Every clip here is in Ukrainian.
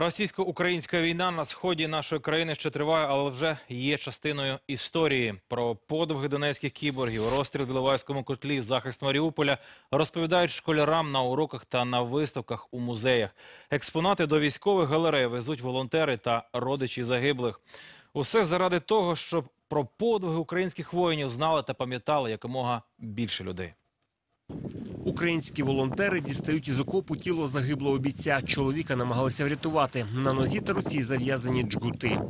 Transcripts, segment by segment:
Російсько-українська війна на сході нашої країни ще триває, але вже є частиною історії. Про подвиги донецьких кіборгів, розстріл в Іловайському котлі, захист Маріуполя розповідають школярам на уроках та на виставках у музеях. Експонати до військових галерей везуть волонтери та родичі загиблих. Усе заради того, щоб про подвиги українських воїнів знали та пам'ятали якомога більше людей. Українські волонтери дістають із окопу тіло загиблого бійця. Чоловіка намагалися врятувати. На нозі та руці зав'язані джгути.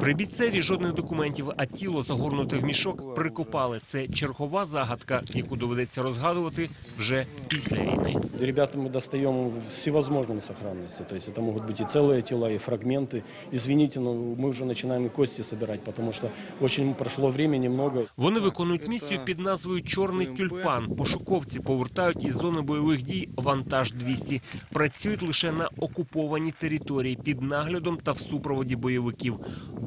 При бійцеві жодних документів, а тіло загорнуте в мішок прикопали. Це чергова загадка, яку доведеться розгадувати вже після війни. Ребята мы достаем в всевозможной сохранности. То есть это могут быть и целые тела, и фрагменты. Извините, но мы уже начинаем и кости собирать, потому что очень прошло времени много. Вони виконують місію під назвою Чорний тюльпан. Пошуковці повертають із зони бойових дій вантаж 200 Працюють лише на окупованій території під наглядом та в супроводі бойовиків.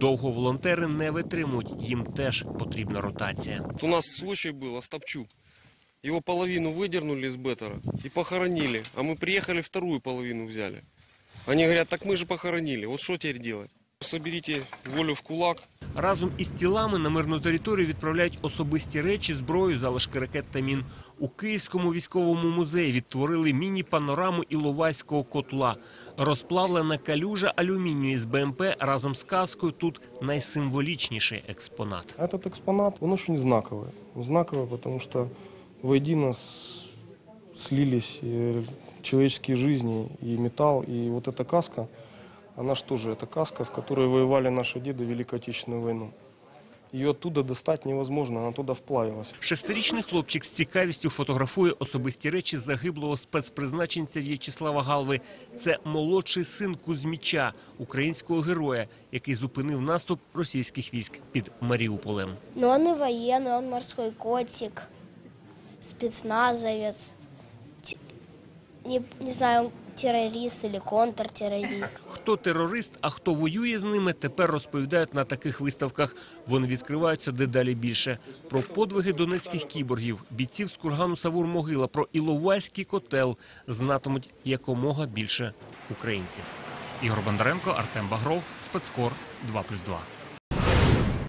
Довго волонтери не витримують. Їм теж потрібна ротація. У нас случай был, Остапчук. Его половину выдернули из беттера и похоронили. А мы приехали, вторую половину взяли. Они говорят, так мы же похоронили. Вот что теперь делать? Соберите волю в кулак. Разом із тілами на мирну територію відправляють особисті речі, зброю, залишки ракет та мін. У Київському військовому музеї відтворили міні-панораму Іловайського котла. Розплавлена калюжа алюмінію з БМП разом з каскою тут найсимволічніший експонат. Этот экспонат, он очень знаковый. Он знаковый, потому что воедино с- слились э, человеческие жизни и металл, и вот эта каска, она же тоже это каска, в которой воевали наши деды в Великую Отечественную войну. Ее оттуда достать невозможно, она туда вплавилась. Шестирічний хлопчик з цікавістю фотографує особисті речі загиблого спецпризначенця В'ячеслава Галви. Це молодший син Кузьміча, українського героя, який зупинив наступ російських військ під Маріуполем. Но он и военный, он морской котик, спецназовец. Не, не знаю, террорист или контртеррорист. Хто терорист, а хто воює з ними, тепер розповідають на таких виставках. Вони відкриваються дедалі більше. Про подвиги донецьких кіборгів, бійців з кургану Савур Могила, про Іловайський котел знатимуть якомога більше українців. Ігор Бондаренко, Артем Багров, спецкор 2+,2.